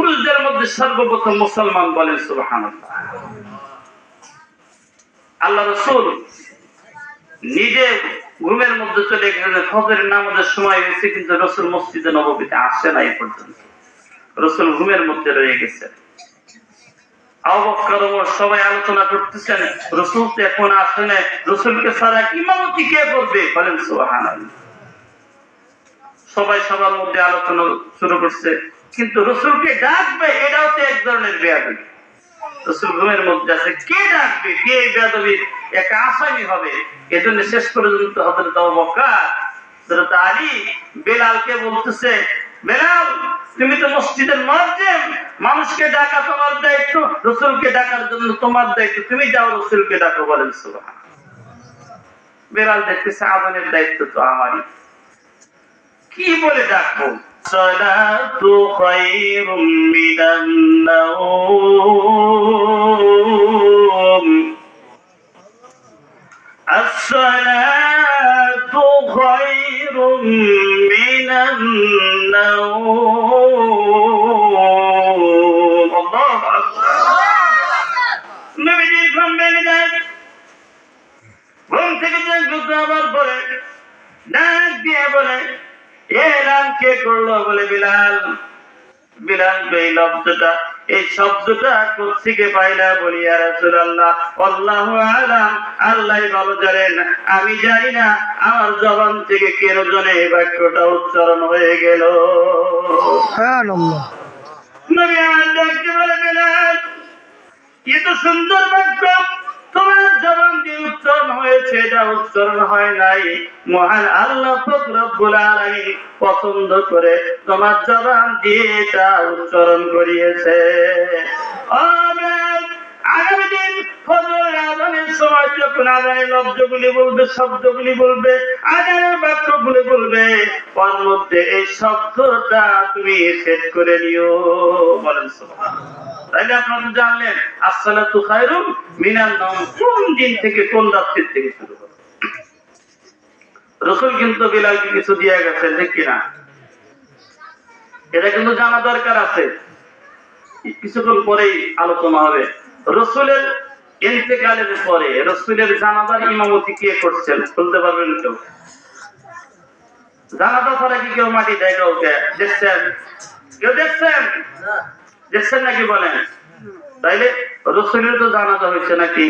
পুরুষদের মধ্যে সর্বপ্রথম মুসলমান বলেন সুবাহান আল্লাহ রসুল নিজে ঘুমের মধ্যে চলে গেলেন, ফজরের নামাজের সময় হয়েছে, কিন্তু রসুল মসজিদে নবমীতে আসে না এই পর্যন্ত। রসুল ঘুমের মধ্যে রয়ে গেছে। সবাই আলোচনা করতেছেন, রসুল তো এখন আসে না রসুলকে সারা ইমামতি কে করবে? বলেন সুবহানাল্লাহ। সবাই সবার মধ্যে আলোচনা শুরু করছে। কিন্তু রসুলকে ডাকবে, এটাও তো এক ধরনের বেয়াদবি। রসুল ঘুমের মধ্যে আছে, কে ডাকবে? কে এই বেয়াদবির একটা আসামি হবে। এজন্য শেষ পর্যন্ত হজরত হজরত আলী, বেলালকে বলতেছে, বেলাল, তুমি তো মসজিদের মসজিদ মানুষকে ডাকা তোমার দায়িত্ব, রসুলকে ডাকার জন্য তোমার দায়িত্ব, তুমি যাও রসুলকে ডাকো বলেন সুবহান বেলাল দেখতেছে, আজানের দায়িত্ব তো আমারই। কি বলে ডাকবো? সালাতু খায়রুম মিনান নাওম الصلاة خير من النوم الله أكبر নবীজি ঘুম ভেঙে যায় ঘুম থেকে জাগ্রত হবার পরে ডাক দিয়ে বলে এলাম কে করল বলে বিলাল? বিলাল এই লব্ধটা এই শব্দটা কোথেকে পাইলা বলি আর রাসূলুল্লাহ? আল্লাহু আলাম আল্লাহ ভালো জানেন। আমি জানি না আমার জবান থেকে কেন জনে এই বাক্যটা উচ্চারণ হয়ে গেল। সুবহানাল্লাহ। নবী আমার ডাকতে বলে বিলাল কি তো সুন্দর বাক্য। এটা উচ্চারণ হয় নাই। মহান আল্লাহ পছন্দ করে তোমার জবান উচ্চারণ করিয়েছে। আগামী দিন সময় বলবে বলবে ওর মধ্যে এই শব্দটা তুমি সেট করে নিও। বলেন তাইলে আপনারা তো জানলেন, আসসালাতু খায়রুম মিনান নাওম। কোন দিন থেকে, কোন রাত্রির থেকে শুরু রসুল কিন্তু বিলালকে কিছু দিয়ে কিনা? এটা কিন্তু জানা দরকার আছে। কিছুক্ষণ পরেই আলোচনা হবে। রসুলের ইন্তেকালের পরে, রসুলের জানাজার ইমামতি কে করছেন, বলতে পারবেন কেউ? জানাজা ছাড়া কি কেউ মাটি দেয় কাউকে? দেখছেন? কেউ দেখছেন? দেখছেন নাকি বলেন? তাইলে রসুলের তো জানাজা হয়েছে নাকি?